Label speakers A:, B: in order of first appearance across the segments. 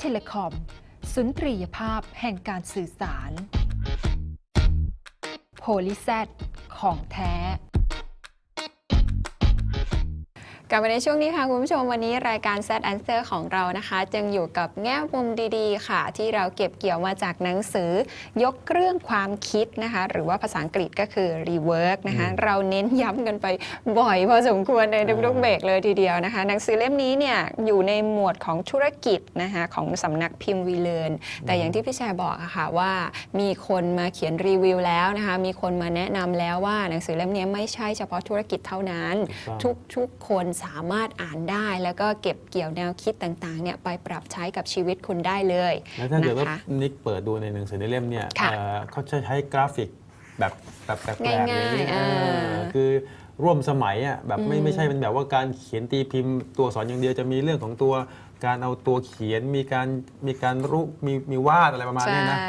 A: เทเลคอม สุนทรียภาพแห่งการสื่อสาร โพลิแซดของแท้
B: กลับมาในช่วงนี้ค่ะคุณผู้ชมวันนี้รายการ Set Answer ของเรานะคะ จึงอยู่กับแง่มุมดีๆ ค่ะ ที่เราเก็บเกี่ยวมาจากหนังสือยกเรื่องความคิดนะคะ หรือว่าภาษาอังกฤษก็คือ rework นะคะ เราเน้นย้ำกันไปบ่อยพอสมควรในทุกๆเบรกเลยทีเดียวนะคะ หนังสือเล่มนี้เนี่ยอยู่ในหมวดของธุรกิจนะคะของสำนักพิมพ์วีเลนแต่อย่างที่พี่แชร์บอกอะค่ะว่ามีคนมาเขียนรีวิวแล้วนะคะมีคนมาแนะนำแล้วว่าหนังสือเล่มนี้ไม่ใช่เฉพาะธุรกิจเท่านั้น
C: ถูกต้อง
B: ทุกทุกคนสามารถอ่านได้ แล้วก็เก็บเกี่ยวแนวคิดต่างๆเนี่ยไปปรับใช้กับชีวิตคุณได้เลย
C: แล้วถ้าเกิดว่า
B: นะคะ
C: นิกเปิดดูในหนังสือในเล่มเนี่ย
B: ค่ะ
C: เอ่อเขาจะใช้กราฟิกแบบแบบแปลกๆอย่าง
B: ง่ายๆ
C: นี้
B: อ่า
C: เออคือร่วมสมัยอะแบบไม่
B: อืม
C: ไม่ใช่เป็นแบบว่าการเขียนตีพิมพ์ตัวอักษรอย่างเดียวจะมีเรื่องของตัวการเอาตัวเขียนมีการมีการรูปมีมีวาดอะไรประมาณ
B: ใช่
C: เนี้ยนะ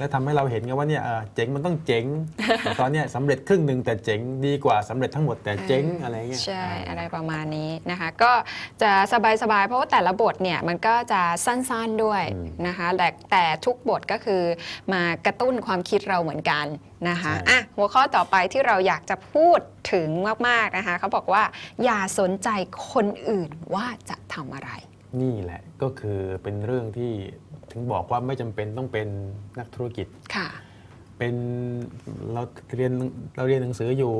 C: แล้วทำให้เราเห็นไงว่าเนี่ยเออเจ๋งมันต้องเจ๋งแต่ตอนเนี้ยสำเร็จครึ่งหนึ่งแต่เจ๋งดีกว่าสำเร็จทั้งหมดแต่เจ๋งอะไรเงี้ย
B: ใช่าอะไรประมาณนี้นะคะ ก็จะสบายๆเพราะว่าแต่ละบทเนี่ยมันก็จะสั้นๆด้วย
C: อืม
B: นะคะแต่แต่ทุกบทก็คือมากระตุ้นความคิดเราเหมือนกันนะคะ
C: ใช่
B: อะหัวข้อต่อไปที่เราอยากจะพูดถึงมากๆนะคะเขาบอกว่าอย่าสนใจคนอื่นว่าจะทำอะไร
C: นี่แหละก็คือเป็นเรื่องที่ ถึงบอกว่าไม่จำเป็นต้องเป็นนักธุรกิจ
B: ค่ะ
C: เป็นเราเรียนเราเรียนหนังสืออยู่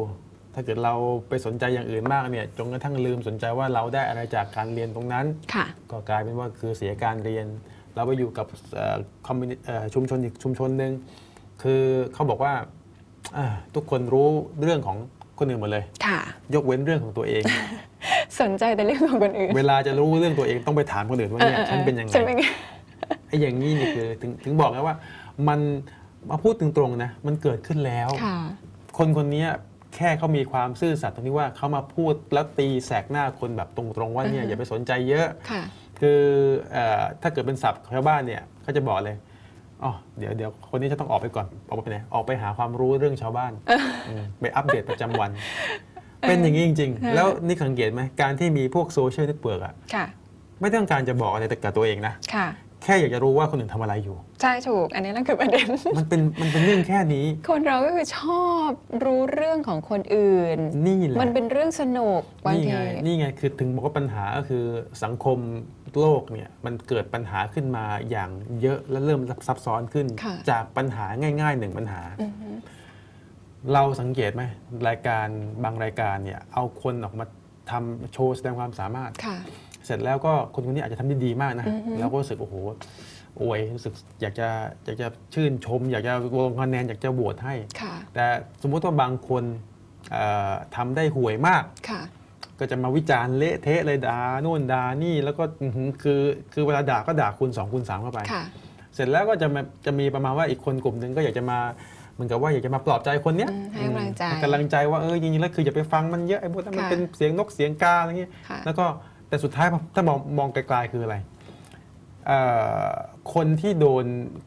C: ถ้าเกิดเราไปสนใจอย่างอื่นมากเนี่ยจนกระทั่งลืมสนใจว่าเราได้อะไรจากการเรียนตรงนั้น
B: ค่ะ
C: ก็กลายเป็นว่าคือเสียการเรียน เราไปอยู่กับเอ่อ communi- เอ่อชุมชนอีกชุมชนหนึ่งคือเขาบอกว่าอ่าทุกคนรู้เรื่องของคนอื่นหมดเลย
B: ค่ะ
C: ยกเว้นเรื่องของตัวเอง
B: สนใจแต่เรื่องของคนอื่น
C: เวลาจะรู้เรื่องตัวเองต้องไปถามคนอื่นว่าเนี่ยฉันเป็นยังไง
B: ฉันเป็น ไง
C: ไอ้อย่างนี้นี่คือถึงถึงบอกไงว่า มันมาพูดตรงๆนะมันเกิดขึ้นแล้ว
B: ค่ะ
C: คนคนนี้แค่เขามีความซื่อสัตย์ตรงที่ว่าเขามาพูดแล้วตีแสกหน้าคนแบบตรงๆว่าเนี่ย
B: อือฮึ
C: อย่าไปสนใจเยอะ
B: ค่ะ
C: คือเออถ้าเกิดเป็นศัพท์ของชาวบ้านเนี่ยเขาจะบอกเลยอ๋อเดี๋ยวเดี๋ยวคนนี้จะต้องออกไปก่อนออกไปไหนออกไปหาความรู้เรื่องชาวบ้านมไปอัปเดตประจำวัน เป็นอย่างนี้จริงๆแล้วนี่สังเกตไหมการที่มีพวกโซเชียลเน็ตเวิร์กอะ
B: ค่ะ
C: ไม่ต้องการจะบอกอะไรแต่กับตัวเองนะ
B: ค่ะ
C: แค่อยากจะรู้ว่าคนอื่นทำอะไรอยู่
B: ใช่ถูก อันนี้นั่นคือประเด็น
C: มันเป็นมันเป็นเรื่องแค่นี้
B: คนเราก็คือชอบรู้เรื่องของคนอื่น
C: นี่แหละ
B: มันเป็นเรื่องสนุกบาง
C: นี่
B: ที
C: ไงนี่ไงคือถึงบอกว่าปัญหาก็คือสังคมโลกเนี่ยมันเกิดปัญหาขึ้นมาอย่างเยอะและเริ่มซับซ้อนขึ้น
B: ค่ะ
C: จากปัญหาง่ายๆหนึ่งปัญหา
B: อือฮึ
C: เราสังเกตไหมรายการบางรายการเนี่ยเอาคนออกมาทำโชว์แสดงความสามารถ
B: ค่ะ
C: เส ร็จแล้วก็คนคนนี้อาจจะทำได้ดีมากนะ
B: อือฮึ
C: แล้วก็รู้สึกโอ้โหอวยรู้สึกอยากจะอยากจะชื่นชม อยากจะลงคะแนนอยากจะโหวตให้
B: ค่ะ
C: แต่สมมุติว่าบางคนเอ่อทำได้ห่วยมาก
B: ค่ะ
C: ก็จะมาวิจารณ์เละเทะเลยด่าโน่นด่านี่แล้วก็อื้อหือคือคือเวลาด่าก็ด่าคูณ2คูณ3เข้าไป
B: ค่ะ
C: เสร็จแล้วก็จะมาจะมีประมาณว่าอีกคนกลุ่มหนึ่งก็อยากจะมาเหมือนกับว่าอยากจะมาปลอบใจคนเนี้ย
B: อืมให้กำลังใจ
C: อืมให้กำลังใจว่าเออจริงๆแล้วคืออย่าไปฟังมันเยอะไอ้พวกนั้นมัน
B: ค่ะ
C: เป็นเสียงนกเสียงกาอะไรเงี้ย
B: ค่ะ
C: แล้วก็ แต่สุดท้ายถ้ามองมองไกลๆคืออะไรเอ่อคนที่โดน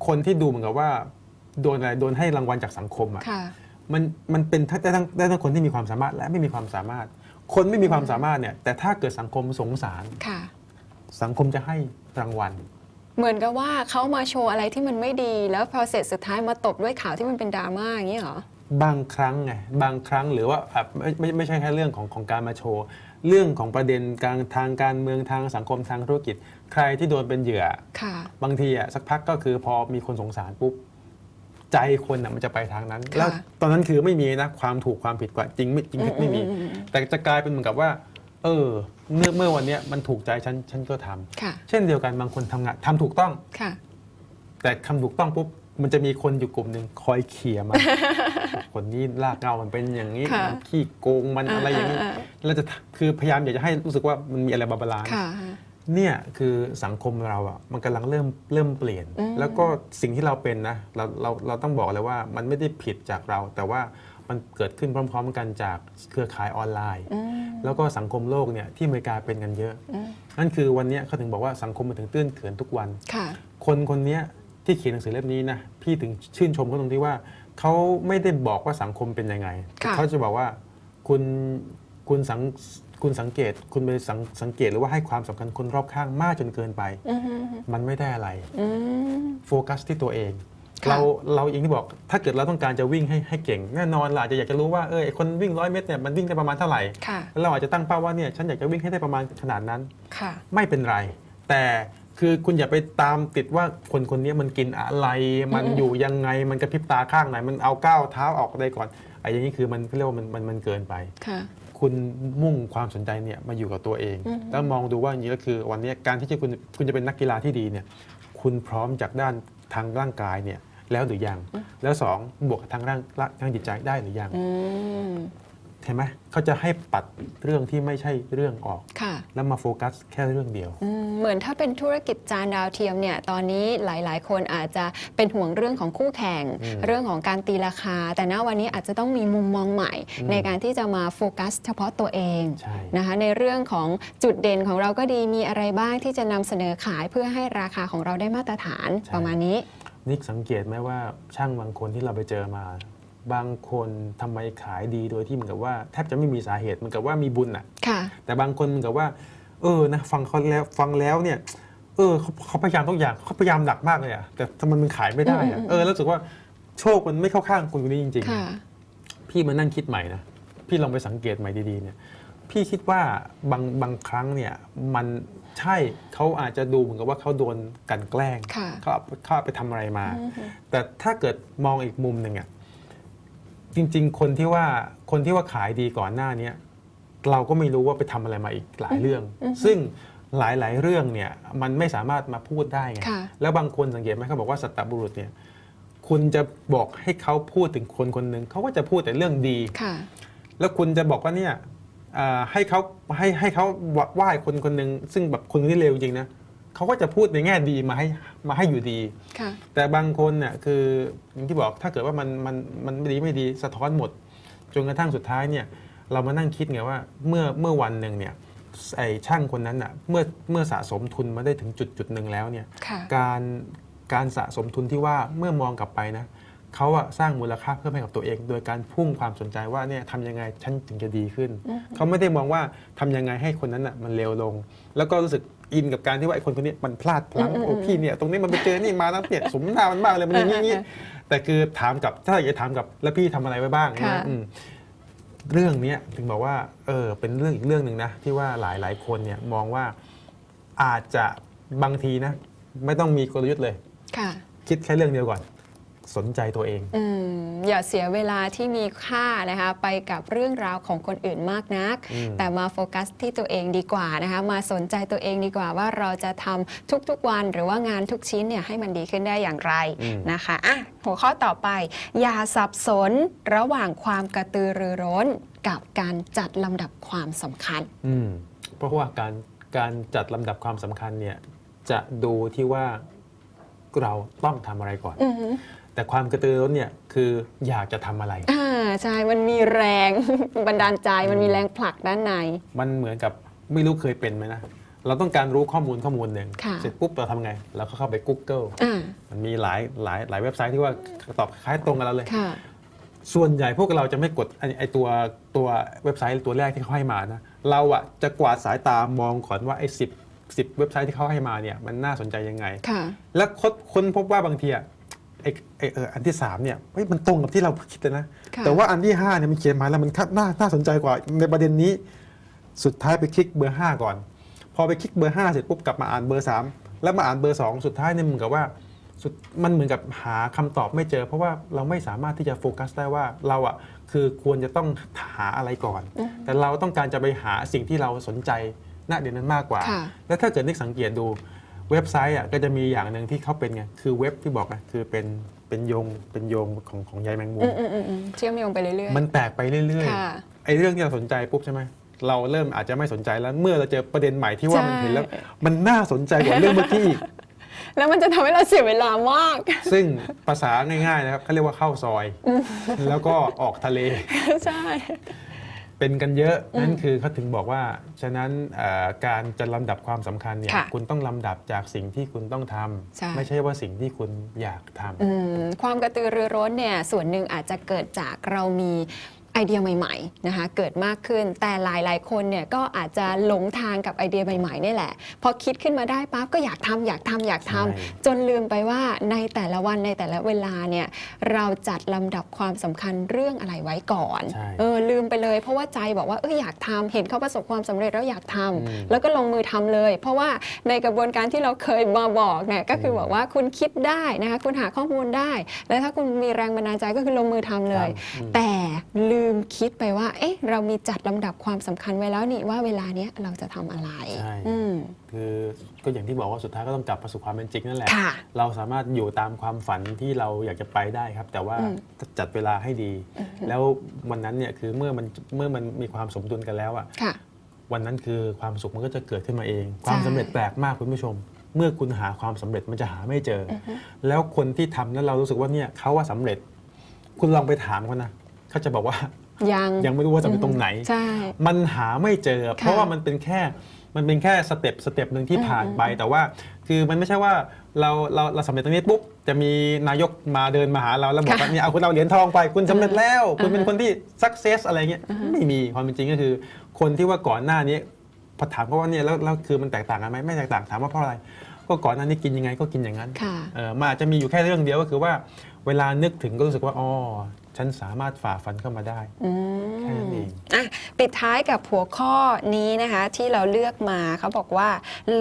C: คนที่ดูเหมือนกับว่าโดนอะไรโดนให้รางวัลจากสังคมอะ
B: ค่ะ
C: มันมันเป็นทั้งได้ทั้งได้ทั้งคนที่มีความสามารถและไม่มีความสามารถ คนไม่มีความสามารถเนี่ยแต่ถ้าเกิดสังคมสงสาร
B: ค่ะ
C: สังคมจะให้รางวัล
B: เหมือนกับว่าเขามาโชว์อะไรที่มันไม่ดีแล้วพอเสร็จสุดท้ายมาตบด้วยข่าวที่มันเป็นดราม่าอย่างนี้เหรอ
C: บางครั้งไงบางครั้งหรือว่าอะไม่ไม่ไม่ใช่แค่เรื่องของของการมาโชว์ เรื่องของประเด็นการทางการเมืองทางสังคมทางธุรกิจ ใครที่โดนเป็นเหยื่อ
B: ค่ะ
C: บางทีอะสักพักก็คือพอมีคนสงสารปุ๊บใจคนอะมันจะไปทางนั้น แล้วตอนนั้นคือไม่มีนะความถูกความผิดกว่าจริงไม่จริงผิดไม่มี
B: อือือื
C: แต่จะกลายเป็นเหมือนกับว่า เออ เมื่อเมื่อวันเนี้ยมันถูกใจฉันฉันก็ทำ
B: ค่ะ
C: เช่นเดียวกันบางคนทำงานทำถูกต้อง
B: ค่ะ
C: แต่ทำถูกต้องปุ๊บ มันจะมีคนอยู่กลุ่มหนึ่งคอยเขี่ยมัน คนนี้ลากเงามันเป็นอย่างนี้
B: ค่ะ
C: มันขี้โกงมันอะไรอย่างนี้
B: อ่า
C: แล้วจะคือพยายามอยากจะให้รู้สึกว่ามันมีอะไรบาบาลานซ์
B: ค่ะ
C: เนี่ยคือสังคมเราอะมันกำลังเริ่มเริ่มเปลี่ยน
B: อืม
C: แล้วก็สิ่งที่เราเป็นนะเราเราเราต้องบอกเลยว่ามันไม่ได้ผิดจากเรา แต่ว่ามันเกิดขึ้นพร้อม ๆ กันจากเครือข่ายออนไลน์
B: อืม
C: แล้วก็สังคมโลกเนี่ยที่อเมริกาเป็นกันเยอะ
B: อืม
C: นั่นคือวันเนี้ยเขาถึงบอกว่าสังคมมันถึงตื้นเขินทุกวัน
B: ค่ะ
C: คนคนเนี้ย ที่เขียนหนังสือเล่มนี้นะพี่ถึงชื่นชมเขาตรงที่ว่าเขาไม่ได้บอกว่าสังคมเป็นยังไง
B: ค่ะ
C: เขาจะบอกว่าคุณคุณสังคุณสังเกต คุณไปสังสังเกตหรือว่าให้ความสำคัญคนรอบข้างมากจนเกินไป
B: อือฮึ
C: มันไม่ได้อะไร
B: อืม
C: โฟกัสที่ตัวเอง
B: ค่ะ
C: เราเราเองที่บอกถ้าเกิดเราต้องการจะวิ่งให้ให้เก่ง แน่นอนเราอาจจะอยากจะรู้ว่าเออไอ้คนวิ่งร้อยเมตรเนี่ยมันวิ่งได้ประมาณเท่าไหร่
B: ค่ะ
C: แล้วเราอาจจะตั้งเป้าว่าเนี่ยฉันอยากจะวิ่งให้ได้ประมาณขนาดนั้น
B: ค่ะ
C: ไม่เป็นไร แต่ คือคุณอย่าไปตามติดว่าคนคนนี้มันกินอะไร มัน
B: อืม
C: อยู่ยังไงมันกระพริบตาข้างไหน มันเอาก้าวเท้าออกได้ก่อนไอ้อย่างนี้คือมันเขาเรียกว่ามันมันมันเกินไป
B: ค่ะ
C: คุณมุ่งความสนใจเนี่ยมาอยู่กับตัวเอง
B: อืม
C: แล้วมองดูว่าอย่างนี้ก็คือวันนี้การที่จะคุณคุณจะเป็นนักกีฬาที่ดีเนี่ยคุณพร้อมจากด้านทางร่างกายเนี่ยแล้วหรือยัง แล้วสองบวกกับทางร่างทางจิตใจได้หรือยัง
B: อืม
C: เห็นไหมเขาจะให้ปัดเรื่องที่ไม่ใช่เรื่องออก
B: ค่ะ
C: แล้วมาโฟกัสแค่เรื่องเดียว
B: อืมเหมือนถ้าเป็นธุรกิจจานดาวเทียมเนี่ยตอนนี้หลาย ๆ คนอาจจะเป็นห่วงเรื่องของคู่แข่ง
C: อืม
B: เรื่องของการตีราคา แต่ณวันนี้อาจจะต้องมีมุมมองใหม่
C: อืม
B: ในการที่จะมาโฟกัส เฉพาะตัวเอง
C: ใช่
B: นะคะในเรื่องของจุดเด่นของเราก็ดีมีอะไรบ้างที่จะนำเสนอขายเพื่อให้ราคาของเราได้มาตรฐานประมาณนี้
C: นิกสังเกตไหมว่าช่างบางคนที่เราไปเจอมา บางคนทำไมขายดีโดยที่เหมือนกับว่าแทบจะไม่มีสาเหตุเหมือนกับว่ามีบุญอะ
B: ค่ะ
C: แต่บางคนเหมือนกับว่า เออนะฟังเขาแล้วฟังแล้วเนี่ยเออเขาเขาพยายามทุกอย่างเขาพยายามหนักมากเลยอะแต่ทำไมมันขายไม่ได้อะ
B: อืม
C: เออแล้วรู้สึกว่าโชคมันไม่เข้าข้างคนคนนี้จริง
B: ค่ะ
C: ๆพี่มานั่งคิดใหม่นะพี่ลองไปสังเกตใหม่ดีๆเนี่ย พี่คิดว่าบางบางครั้งเนี่ยมันใช่เขาอาจจะดูเหมือนกับว่าเขาโดนกลันแกล้ง
B: ค่ะ
C: เขาเอาเขาเอาไปทำอะไรมา
B: อือฮึ
C: แต่ถ้าเกิดมองอีกมุมหนึ่งอะ จริง ๆ คนที่ว่าคนที่ว่าขายดีก่อนหน้าเนี้ยเราก็ไม่รู้ว่าไปทำอะไรมาอีกหลายเรื่อง
B: อือฮึ
C: ซึ่งหลายๆ เรื่องเนี่ยมันไม่สามารถมาพูดได้ไง
B: ค่ะ
C: แล้วบางคนสังเกตไหมเขาบอกว่าสัตตบุรุษเนี่ยคุณจะบอกให้เขาพูดถึงคนคนหนึ่งเขาก็จะพูดแต่เรื่องดี
B: ค่ะ
C: แล้วคุณจะบอกว่าเนี่ยอ่าให้เขาให้ให้เขาไหว้คนคนหนึ่งซึ่งแบบคนที่เลวจริงนะ เขาก็จะพูดในแง่ดีมาให้มาให้อยู่ดี
B: ค่ะ
C: แต่บางคนเนี่ยคืออย่างที่บอกถ้าเกิดว่ามันมันมันไม่ดีไม่ดีสะท้อนหมด จนกระทั่งสุดท้ายเนี่ยเรามานั่งคิดไงว่าเมื่อเมื่อวันหนึ่งเนี่ยไอ้ช่างคนนั้นอะเมื่อเมื่อสะสมทุนมาได้ถึงจุดจุดหนึ่งแล้วเนี่ย
B: ค่ะ
C: การการสะสมทุนที่ว่าเมื่อมองกลับไปนะเขาอะสร้างมูลค่าเพิ่มให้กับตัวเอง โดยการพุ่งความสนใจว่าเนี่ยทำยังไงฉันถึงจะดีขึ้น
B: อืม
C: เขาไม่ได้มองว่าทำยังไงให้คนนั้นอะมันเลวลง แล้วก็รู้สึก อินกับการที่ว่าไอ้คนคนนี้มันพลาดพลั้ง
B: อืมอืม
C: โอ้พี่เนี่ยตรงนี้มันไปเจอนี่มาแล้วเนี่ยสมหน้ามันมากเลยมันอย่างนี้อย่างนี้
B: เออเออ
C: แต่คือถามกับถ้าอยากจะถามกับแล้วพี่ทำอะไรไว้บ้าง
B: ค่ะ
C: นะอืมเรื่องเนี้ยถึงบอกว่าเออเป็นเรื่องอีกเรื่องหนึ่งนะที่ว่าหลายหลายๆคนเนี่ยมองว่าอาจจะบางทีนะ ไม่ต้องมีกลยุทธ์เลย
B: ค่ะ
C: คิดแค่เรื่องเดียวก่อน สนใจตัวเอง
B: อืมอย่าเสียเวลาที่มีค่านะคะไปกับเรื่องราวของคนอื่นมากนัก
C: อืม
B: แต่มาโฟกัสที่ตัวเองดีกว่านะคะมาสนใจตัวเองดีกว่าว่าเราจะทำทุกๆวัน หรือว่างานทุกชิ้นเนี่ยให้มันดีขึ้นได้อย่างไร
C: อืม
B: นะคะอะหัวข้อต่อไป อย่าสับสนระหว่างความกระตือรือร้นกับการจัดลำดับความสำคัญ
C: อืมเพราะว่าการการจัดลำดับความสำคัญเนี่ยจะดูที่ว่า เราต้องทำอะไรก่อน
B: อือหือ
C: แต่ความกระตือรือร้นเนี่ยคืออยากจะทำอะไร
B: อ่าใช่มันมีแรง บันดาลใจมันมีแรงผลักด้านใน
C: มันเหมือนกับไม่รู้เคยเป็นไหมนะ เราต้องการรู้ข้อมูลข้อมูลหนึ่ง
B: ค่ะ
C: เสร็จปุ๊บเราทำไง เราก็เข้าไป Google
B: อ่า
C: มันมีหลายหลายหลายเว็บไซต์ที่ว่าตอบคล้ายตรงกันแล้วเลย
B: ค่ะ
C: ส่วนใหญ่พวกเราจะไม่กดไอ้ไอตัวตัวเว็บไซต์ตัวแรกที่เขาให้มานะ เราอะจะกวาดสายตามองก่อนว่าไอ้สิ บสิบเว็บไซต์ที่เขาให้มาเนี่ยมันน่าสนใจยังไง
B: ค่ะ
C: แล้วค้นค้นพบว่าบางทีอะไอ้ไอ้เอออันที่สามเนี่ยเฮ้ยมันตรงกับที่เราคิดเลยนะ
B: ค่ะ
C: แต่ว่าอันที่ห้าเนี่ยมันเขียนมาแล้วมันน่าน่าสนใจกว่าในประเด็นนี้ สุดท้ายไปคลิกเบอร์ห้าก่อน พอไปคลิกเบอร์ห้าเสร็จปุ๊บกลับมาอ่านเบอร์สามแล้วมาอ่านเบอร์สองสุดท้ายเนี่ยเหมือนกับว่าสุดมันเหมือนกับหาคำตอบไม่เจอ เพราะว่าเราไม่สามารถที่จะโฟกัสได้ว่าเราอะคือควรจะต้องหาอะไรก่อน
B: อืม
C: แต่เราต้องการจะไปหาสิ่งที่เราสนใจ ณเดี๋ยวนั้นมากกว่า
B: ค่ะ
C: แล้วถ้าเกิดนึกสังเกตดูเว็บไซต์อะก็จะมีอย่างหนึ่งที่เขาเป็นไงคือเว็บที่บอกนะคือเป็นเป็นโยงเป็นโยงของของใยแมงมุ
B: อื
C: ม
B: มอืมอืมอืมเชื่อมโยงไปเรื่อยๆ
C: มันแตกไปเรื่อย
B: ค่ะ
C: ๆไอ้เรื่องที่เราสนใจปุ๊บใช่ไหมเราเริ่มอาจจะไม่สนใจแล้วเมื่อเราเจอประเด็นใหม่ที่ว่ามัน
B: ใช่
C: เห็นแล้วมันน่าสนใจกว่าเรื่องเมื่อกี้อีก
B: แล้วมันจะทำให้เราเสียเวลามาก
C: ซึ่งภาษาง่ายๆนะครับเขาเรียกว่าเข้าซอย แล้วก็ออกทะเล
B: ใช่
C: เป็นกันเยอะนั่นคือเขาถึงบอกว่า ฉะนั้นเอ่อการจะลำดับความสำคัญเนี่ย
B: ค่ะ
C: คุณต้องลำดับจากสิ่งที่คุณต้องท
B: ใช่ำ
C: ไม่ใช่ว่าสิ่งที่คุณอยากทำ
B: อืมความกระตือรือร้นเนี่ยส่วนหนึ่งอาจจะเกิดจากเรามี ไอเดียใหม่ๆนะคะเกิดมากขึ้นแต่หลายๆ คนเนี่ยก็อาจจะหลงทางกับไอเดียใหม่ๆนี่แหละ พอคิดขึ้นมาได้ปั๊บก็อยากทำอยากทำอยากทำ
C: ใช่
B: จนลืมไปว่าในแต่ละวันในแต่ละเวลาเนี่ยเราจัดลำดับความสำคัญเรื่องอะไรไว้ก่อน
C: ใช่
B: เออลืมไปเลย เพราะว่าใจบอกว่าเอออยากทำเห็นเขาประสบความสำเร็จแล้วอยากทำ
C: อืม
B: แล้วก็ลงมือทำเลย เพราะว่าในกระบวนการที่เราเคยมาบอกเนี่ยก็คือบอกว่าคุณคิดได้นะคะคุณหาข้อมูลได้ แล้วถ้าคุณมีแรงบันดาลใจก็คือลงมือทำเลย
C: ครับอืม
B: แต่ลืมคิดไปว่า เอ๊ะ เรามีจัดลำดับความสำคัญไว้แล้วนี่ว่าเวลาเนี้ยเราจะทำอะไร
C: ใช่
B: อืม
C: คือก็อย่างที่บอกว่าสุดท้ายก็ต้องกลับมาสู่ความเป็นจริงนั่นแหละ
B: ค่ะ
C: เราสามารถอยู่ตามความฝันที่เราอยากจะไปได้ครับ แต่ว่า
B: อืม
C: จัดเวลาให้ดี แล้ววันนั้นเนี่ยคือเมื่อมันเมื่อมันมีความสมดุลกันแล้วอะ
B: ค่ะ
C: วันนั้นคือความสุขมันก็จะเกิดขึ้นมาเอง ความสำเร็จแปลกมากคุณผู้ชม เมื่อคุณหาความสำเร็จมันจะหาไม่เจออแล้วคนที่ทำแล้วเรารู้สึกว่าเนี่ยเขาว่าสำเร็จ คุณลองไปถามเขานะ เขาจะบอกว่า
B: ยัง
C: ยังไม่รู้ว่าสำเร็จตรงไหน
B: ใช่
C: มันหาไม่เจอ เพราะว่ามันเป็นแค่มันเป็นแค่สเต็ปสเต็ปหนึ่งที่ผ่านไปแต่ว่า คือมันไม่ใช่ว่าเราเราเราสำเร็จตรงนี้ปุ๊บจะมีนายกมาเดินมาหาเราแล้วบอกว่า
B: ค่ะ
C: เนี่ยเอาคุณเอาเหรียญทองไปคุณสำเร็จแล้ว คุณเป็น
B: อ่าฮะ
C: คนที่สักเซสอะไรเงี้ยไม่มีความเป็นจริงก็คือ คนที่ว่าก่อนหน้านี้พอถามเขาว่าเนี่ยแล้วแล้วคือมันแตกต่างกันไหมไม่แตกต่างถามว่าเพราะอะไร ก็ก่อนหน้านี้กินยังไงก็กินอย่างนั้น
B: ค่ะ
C: เออมันอาจจะมีอยู่แค่เรื่องเดียวก็คือว่า เวลานึกถึงก็รู้สึกว่าอ๋อ ฉันสามารถฝ่าฟันเข้ามาได้
B: อื
C: แค่นั้นเอง
B: อะปิดท้ายกับหัวข้อนี้นะคะ ที่เราเลือกมาเขาบอกว่า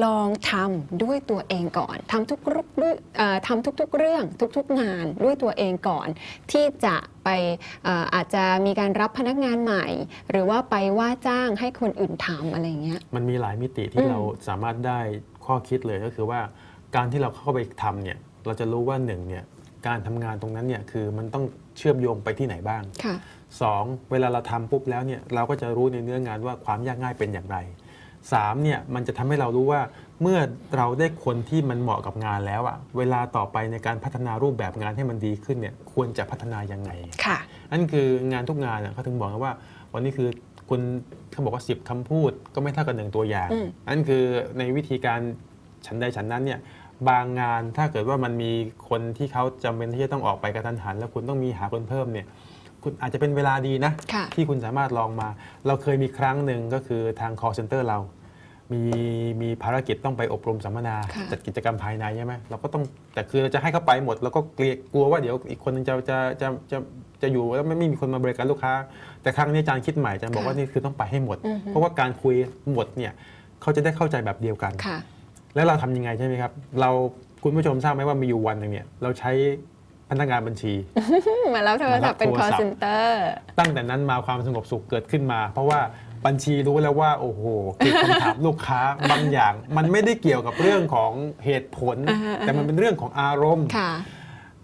B: ลองทำด้วยตัวเองก่อนทำทุกรุกด้วยเอ่อทำทุกๆเรื่องทุกๆงานด้วยตัวเองก่อน ที่จะไปเอ่ออาจจะมีการรับพนักงานใหม่ หรือว่าไปว่าจ้างให้คนอื่นทำอะไรอย่างเงี้ย
C: มันมีหลายมิติ
B: อื
C: ที่
B: ม
C: เราสามารถได้ข้อคิดเลยก็คือว่าการที่เราเข้าไปทำเนี่ยเราจะรู้ว่าหนึ่งเนี่ยการทำงานตรงนั้นเนี่ยคือมันต้อง เชื่อมโยงไปที่ไหนบ้าง
B: ค่ะ
C: สองเวลาเราทำปุ๊บแล้วเนี่ยเราก็จะรู้ในเนื้องานว่าความยากง่ายเป็นอย่างไรสามเนี่ยมันจะทำให้เรารู้ว่าเมื่อเราได้คนที่มันเหมาะกับงานแล้วอะเวลาต่อไปในการพัฒนารูปแบบงานให้มันดีขึ้นเนี่ยควรจะพัฒนายังไง
B: ค่ะ
C: นั่นคืองานทุกงานน่ะเขาถึงบอกกันว่า วันนี้คือคุณเขาบอกว่า10คำพูดก็ไม่เท่ากับหนึ่งตัวอย่าง
B: อืม
C: นั่นคือในวิธีการฉันใดฉันนั้นเนี่ย บางงานถ้าเกิดว่ามันมีคนที่เขาจำเป็นที่จะต้องออกไปกระทันหัน แล้วคุณต้องมีหาคนเพิ่มเนี่ยคุณอาจจะเป็นเวลาดีนะ
B: ค่ะ
C: ที่คุณสามารถลองมา เราเคยมีครั้งหนึ่งก็คือทาง call center เรา มีมีภารกิจต้องไปอบรมสัมมนา
B: ค่ะ
C: จัดกิจกรรมภายในใช่ไหมเราก็ต้องแต่คือเราจะให้เขาไปหมด แล้วก็เกลียกลัวว่าเดี๋ยวอีกคนนึงจะจะจะจะจะอยู่แล้วไม่ไม่มีคนมาบริการลูกค้า แต่ครั้งนี้อาจารย์คิดใหม่อาจารย์บอกว่านี่คือต้องไปให้หมด
B: อือฮึ
C: เพราะว่าการคุยหมดเนี่ยเขาจะได้เข้าใจแบบเดียวกัน
B: ค่ะ
C: แล้วเราทำยังไงใช่ไหมครับ เราคุณผู้ชมทราบไหมว่ามีอยู่วันหนึ่งเนี่ยเราใช้พนักงานบัญชี
B: มาแล้วโทรศัพท์เป็น
C: มา
B: call
C: รับโทรศัพท์
B: center
C: ตั้งแต่นั้นมาความสงบสุขเกิดขึ้นมา เพราะว่าบัญชีรู้แล้วว่าโอ้โหคือคำถามลูกค้าบางอย่าง มันไม่ได้เกี่ยวกับเรื่องของเหตุผล
B: อ่าฮะ
C: แต่มันเป็นเรื่องของอารมณ์
B: ค่ะ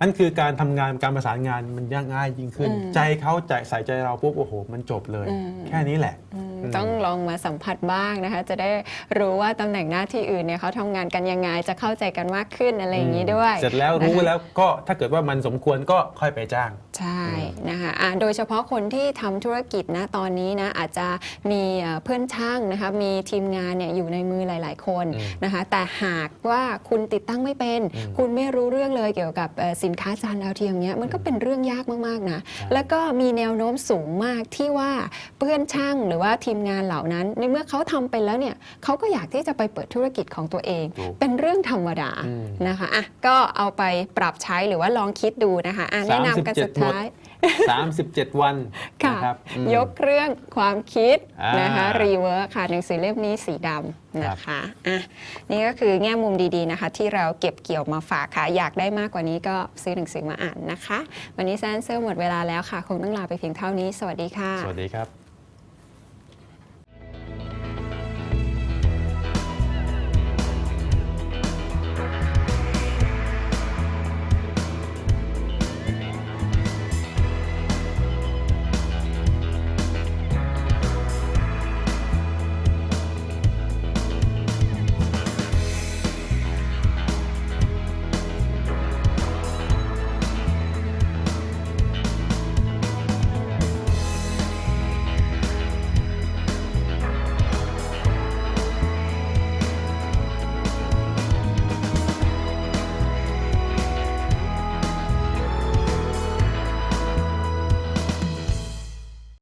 C: นั่นคือการทำงานการประสานงานมันยากง่ายยิ่งขึ้น
B: อืม
C: ใจเขาใจใส่ใจเราปุ๊บโอ้โห มันจบเลย
B: อืม
C: แค่นี้แหละ
B: อืม
C: อืม
B: ต้องลองมาสัมผัสบ้างนะคะ จะได้รู้ว่าตำแหน่งหน้าที่อื่นเนี่ยเขาทำงานกันยังไงจะเข้าใจกันมากขึ้นอะไรอย่างนี้ด้วย
C: เสร็จแล้วรู้
B: นะคะ
C: แล้วก็ถ้าเกิดว่ามันสมควรก็ค่อยไปจ้าง
B: ใช่นะคะอะโดยเฉพาะคนที่ทำธุรกิจนะตอนนี้นะอาจจะมีเอ่อเพื่อนช่างนะคะมีทีมงานเนี่ยอยู่ในมือหลาย ๆ คน
C: อืม
B: นะคะ แต่หากว่าคุณติดตั้งไม่เป็น
C: อืม
B: คุณไม่รู้เรื่องเลยเกี่ยวกับเอ่อสินค้าจานดาวเทียมเนี้ยมันก็เป็นเรื่องยากมากๆนะ
C: ใช่
B: แล้วก็มีแนวโน้มสูงมากที่ว่าเพื่อนช่างหรือว่าทีมงานเหล่านั้น ในเมื่อเขาทำเป็นแล้วเนี่ยเขาก็อยากที่จะไปเปิดธุรกิจของตัวเอง
C: ถูก
B: เป็นเรื่องธรรมดา
C: อืม
B: นะคะอะก็เอาไปปรับใช้หรือว่าลองคิดดูนะคะอะแนะนำกัน
C: 37
B: สุดท้าย
C: 37 วัน
B: ค่ะ
C: นะครับอืม
B: ยกเรื่องความคิด
C: อ่าน
B: นะคะรีเวิร์คค่ะหนังสือเล่มนี้สีดำนะคะอะนี่ก็คือแง่มุมดีๆนะคะ ที่เราเก็บเกี่ยวมาฝากค่ะ อยากได้มากกว่านี้ก็ซื้อหนังสือมาอ่านนะคะ วันนี้แซนเซอร์หมดเวลาแล้วค่ะ คงต้องลาไปเพียงเท่านี้ สวัสดีค่ะ
C: สวัสดีครับ